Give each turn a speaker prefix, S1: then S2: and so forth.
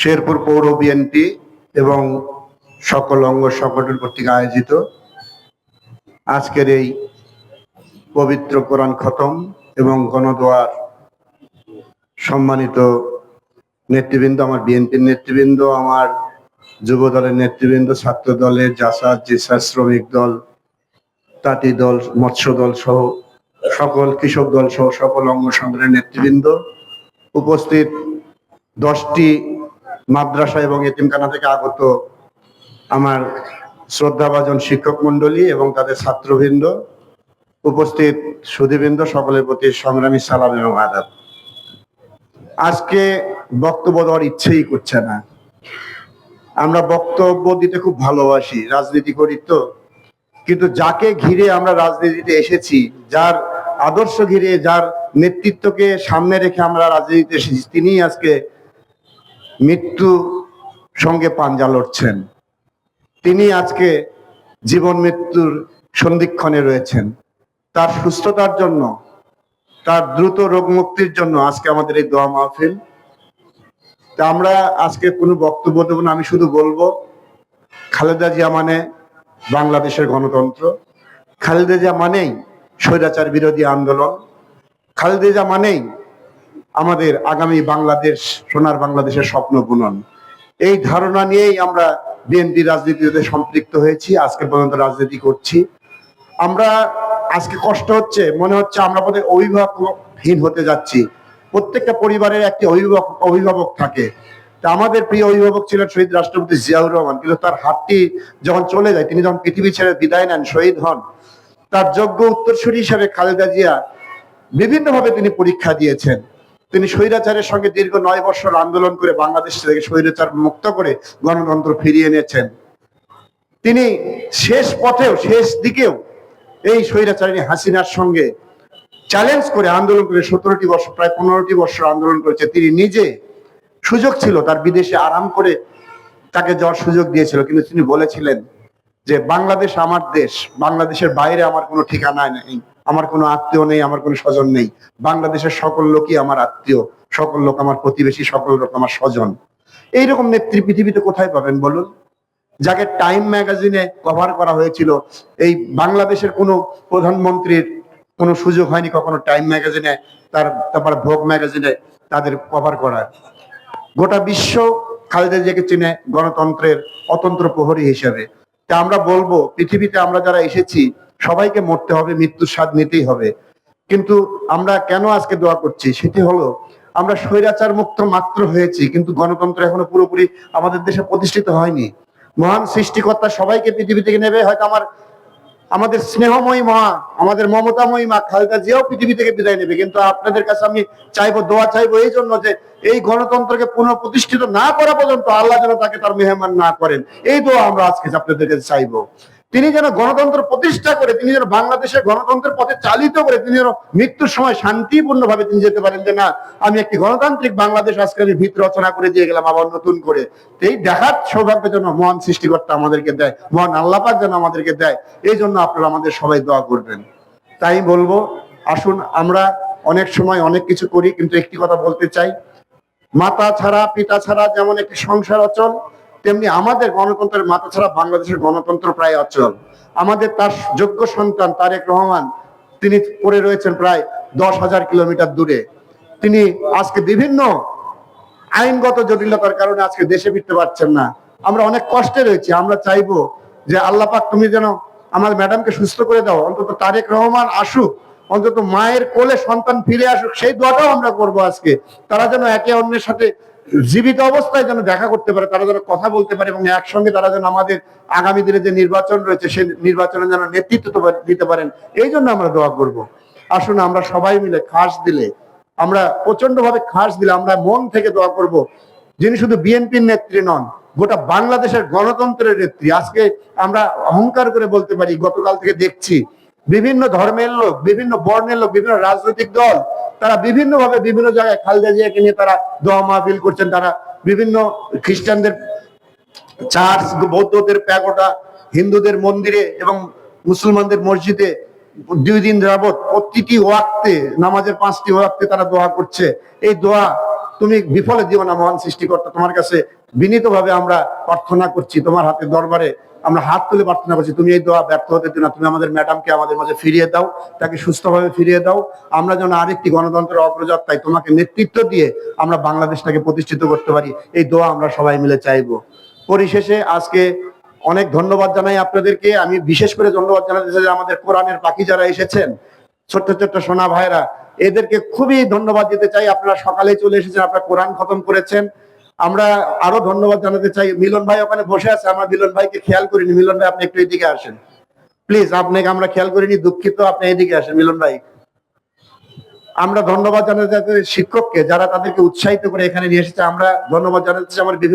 S1: শেরপুর পৌর বিএনপি এবং সকল অঙ্গ সংগঠন কর্তৃক আয়োজিত। আজকের এই পবিত্র কোরআন খতম এবং গণদোয়ার সম্মানিত নেতৃবৃন্দ, আমার বিএনপির নেতৃবৃন্দ, আমার যুব দলের নেতৃবৃন্দ, ছাত্র দলের জাসাদ, জিসাদ, শ্রমিক দল, তাঁতি দল, মৎস্য দল সহ সকল কৃষক দল সহ সকল অঙ্গ সংগঠনের নেতৃবৃন্দ। উপস্থিত দশটি মাদ্রাসা এবং এতিমখানা থেকে আগত আমার শ্রদ্ধাভাজন শিক্ষক মন্ডলী এবং তাদের ছাত্রবৃন্দ উপস্থিত সুধীবৃন্দ, সকলের প্রতি সংগ্রামী সালাম এবং আদাব। আজকে বক্তব্য দেওয়ার ইচ্ছেই করছে না। আমরা বক্তব্য দিতে খুব ভালোবাসি, রাজনীতি করি তো। কিন্তু যাকে ঘিরে আমরা রাজনীতিতে এসেছি, যার আদর্শ ঘিরে, যার নেতৃত্বকে সামনে রেখে আমরা রাজনীতিতে এসেছি তিনি আজকে মৃত্যু সঙ্গে পাঞ্জা লড়ছেন। তিনি আজকে জীবন মৃত্যুর সন্ধিক্ষণে রয়েছেন। তার সুস্থতার জন্য, তার দ্রুত রোগ মুক্তির জন্য আজকে আমাদের এই দোয়া মাহফিল। তা আমরা আজকে কোনো বক্তব্য দেবো না, আমি শুধু বলব, খালেদা জিয়া মানে বাংলাদেশের গণতন্ত্র। খালেদা জিয়া মানেই স্বৈরাচার বিরোধী আন্দোলন। খালেদা জিয়া মানেই আমাদের আগামী বাংলাদেশ, সোনার বাংলাদেশের স্বপ্ন বুনন। এই ধারণা নিয়েই আমরা বিএনপি রাজনীতিতে সম্পৃক্ত হয়েছি, আজকে পর্যন্ত রাজনীতি করছি। আমরা আজকে কষ্ট হচ্ছে, মনে হচ্ছে আমরা বোধহয় অভিভাবকহীন হতে যাচ্ছি। প্রত্যেকটা পরিবারের একটি অভিভাবক অভিভাবক থাকে। তা আমাদের প্রিয় অভিভাবক ছিলেন শহীদ রাষ্ট্রপতি জিয়াউর রহমান, কিন্তু তার হাতটি যখন চলে যায়, তিনি যখন পৃথিবী ছেড়ে বিদায় নেন, শহীদ হন, তার যোগ্য উত্তরসূরি হিসাবে খালেদা জিয়া বিভিন্নভাবে তিনি পরীক্ষা দিয়েছেন। তিনি স্বৈরাচারের সঙ্গে দীর্ঘ নয় বছর আন্দোলন করে বাংলাদেশ থেকে স্বৈরাচার মুক্ত করে গণতন্ত্র ফিরিয়ে এনেছেন। তিনি শেষ পথেও, শেষ দিকেও এই স্বৈরাচারী হাসিনার সঙ্গে চ্যালেঞ্জ করে আন্দোলন করে সতেরোটি বছর প্রায় পনেরোটি বছর আন্দোলন করেছে। তিনি নিজে সুযোগ ছিল, তার বিদেশে আরাম করে তাকে যাওয়ার সুযোগ দিয়েছিল, কিন্তু তিনি বলেছিলেন যে, বাংলাদেশ আমার দেশ, বাংলাদেশের বাইরে আমার কোনো ঠিকানা নেই। আমার কোনো আত্মীয় নেই, আমার কোনো স্বজন নেই। বাংলাদেশের সকল লোকই আমার আত্মীয়, সকল লোক আমার প্রতিবেশী, সকল লোক আমার স্বজন। এইরকম নেত্রী পৃথিবীতে কোথায় পাবেন বলুন? যাকে টাইম ম্যাগাজিনে কভার করা হয়েছিল, এই বাংলাদেশের কোনো প্রধানমন্ত্রীর কোনো সুযোগ হয়নি কখনো টাইম ম্যাগাজিনে, তার তারপর ভোগ ম্যাগাজিনে তাদের কভার করার গোটা বিশ্ব খালেদা জিয়াকে চিনে গণতন্ত্রের অতন্ত্র প্রহরী হিসেবে। তা আমরা বলব, পৃথিবীতে আমরা যারা এসেছি সবাইকে মরতে হবে, মৃত্যুর স্বাদ নিতেই হবে। কিন্তু আমরা কেন আজকে দোয়া করছি? সেটি হলো, আমরা স্বৈরাচার মুক্ত মাত্র হয়েছি, কিন্তু গণতন্ত্র এখনও পুরোপুরি আমাদের দেশে প্রতিষ্ঠিত হয়নি। মহান সৃষ্টিকর্তা সবাইকে পৃথিবী থেকে নেবে, হয়তো আমার, আমাদের স্নেহময়ী মা আমাদের মমতাময়ী মা খালেদা জিয়াও পৃথিবী থেকে বিদায় নেবে। কিন্তু আপনাদের কাছে আমি চাইব, দোয়া চাইব এই জন্য যে এই গণতন্ত্রকে পুনঃপ্রতিষ্ঠিত না করা পর্যন্ত আল্লাহ যেন তাকে তার মেহমান না করেন। এই দোয়া আমরা আজকে আপনাদের কাছে চাইব। তিনি যেন গণতন্ত্র প্রতিষ্ঠা করে, তিনি যেন বাংলাদেশের গণতন্ত্রের পথে চালিত করে, তিনি যেন মৃত্যুর সময় শান্তিপূর্ণ ভাবে তিনি যেতে পারেন যে না, আমি একটি গণতান্ত্রিক বাংলাদেশ আজকে আমি ভিত রচনা করে দিয়ে গেলাম, আবার নতুন করে। এই দেখার সৌভাগ্য যেন মহান সৃষ্টিকর্তা আমাদেরকে দেয়, মহান আল্লাপাক যেন আমাদেরকে দেয়, এই জন্য আপনারা আমাদের সবাই দোয়া করবেন। তাই বলব, আসুন আমরা অনেক সময় অনেক কিছু করি, কিন্তু একটি কথা বলতে চাই। মাতা ছাড়া, পিতা ছাড়া যেমন একটি সংসার অচল তেমনি আমাদের গণতন্ত্রের মাথা ছাড়া বাংলাদেশের গণতন্ত্র প্রায় অচল। আমাদের তার যোগ্য সন্তান তারেক রহমান, তিনি পড়ে রয়েছেন প্রায় দশ হাজার কিলোমিটার দূরে। তিনি আজকে বিভিন্ন আইনগত জটিলতার কারণে আজকে দেশে ফিরতে পারছেন না। আমরা অনেক কষ্টে রয়েছি, আমরা চাইব যে আল্লাহ পাক তুমি যেন আমার ম্যাডামকে সুস্থ করে দাও। অন্তত তারেক রহমান আসুক, অন্তত মায়ের কোলে সন্তান ফিরে আসুক, সেই দোয়াটাও আমরা করব আজকে। তারা যেন একে অন্যের সাথে জীবিত অবস্থায় যেন দেখা করতে পারে, তারা যেন কথা বলতে পারে এবং একসঙ্গে তারা যেন আমাদের আগামী দিনে যে নির্বাচন রয়েছে, সেই নির্বাচনে যেন নেতৃত্ব দিতে পারেন, এই জন্য আমরা দোয়া করব। আসুন আমরা সবাই মিলে খাস দিলে, আমরা প্রচণ্ড ভাবে খাস দিলে, আমরা মন থেকে দোয়া করব যিনি শুধু বিএনপির নেত্রী নন, গোটা বাংলাদেশের গণতন্ত্রের নেত্রী। আজকে আমরা অহংকার করে বলতে পারি, গতকাল থেকে দেখছি বিভিন্ন ধর্মের লোক, বিভিন্ন বর্ণের লোক, বিভিন্ন রাজনৈতিক দল, তারা বিভিন্ন ভাবে বিভিন্ন জায়গায় খালেদা জিয়াকে নিয়ে তারা দোয়া মাহফিল করছেন। তারা বিভিন্ন খ্রিস্টানদের চার্চ, বৌদ্ধদের প্যাগোটা হিন্দুদের মন্দিরে এবং মুসলমানদের মসজিদে দুই দিন যাবত প্রতিটি ওয়াক্তে, নামাজের পাঁচটি ওয়াক্তে তারা দোয়া করছে। এই দোয়া তুমি বিফলে দিও না মহান সৃষ্টিকর্তা তোমার কাছে বিনীতভাবে আমরা প্রার্থনা করছি, তোমার হাতে দরবারে আমরা হাত তুলে প্রার্থনা করছি, তুমি এই দোয়া ব্যর্থ হতে দিও না, তুমি আমাদের ম্যাডামকে আমাদের মাঝে ফিরিয়ে দাও, তাকে সুস্থভাবে ফিরিয়ে দাও, আমরা যেন আরেকটি গণতন্ত্রের অগ্রযাত্রায় তোমাকে নেতৃত্ব দিয়ে আমরা বাংলাদেশটাকে প্রতিষ্ঠিত করতে পারি, এই দোয়া আমরা সবাই মিলে চাইব। পরিশেষে আজকে অনেক ধন্যবাদ জানাই আপনাদেরকে, আমি বিশেষ করে ধন্যবাদ জানাতে চাই আমাদের কোরআনের পাখি যারা এসেছেন, ছোট্ট ছোট্ট সোনা ভাইরা এদেরকে খুবই ধন্যবাদ দিতে চাই। আপনারা সকালে চলে এসেছেন, আপনারা কোরআন খতম করেছেন। আমরা আরও ধন্যবাদ জানাতে চাই। মিলন ভাই ওখানে বসে আছে, আমরা মিলন ভাইকে খেয়াল করিনি। মিলন ভাই, আপনি একটু এদিকে আসেন। প্লিজ আপনাকে আমরা খেয়াল করিনি, দুঃখিত, আপনি এদিকে আসেন, মিলন ভাই। আমরা ধন্যবাদ জানাতে চাই শিক্ষককে, যারা তাদেরকে উৎসাহিত করে এখানে নিয়ে এসেছে। আমরা ধন্যবাদ জানাতে চাই আমার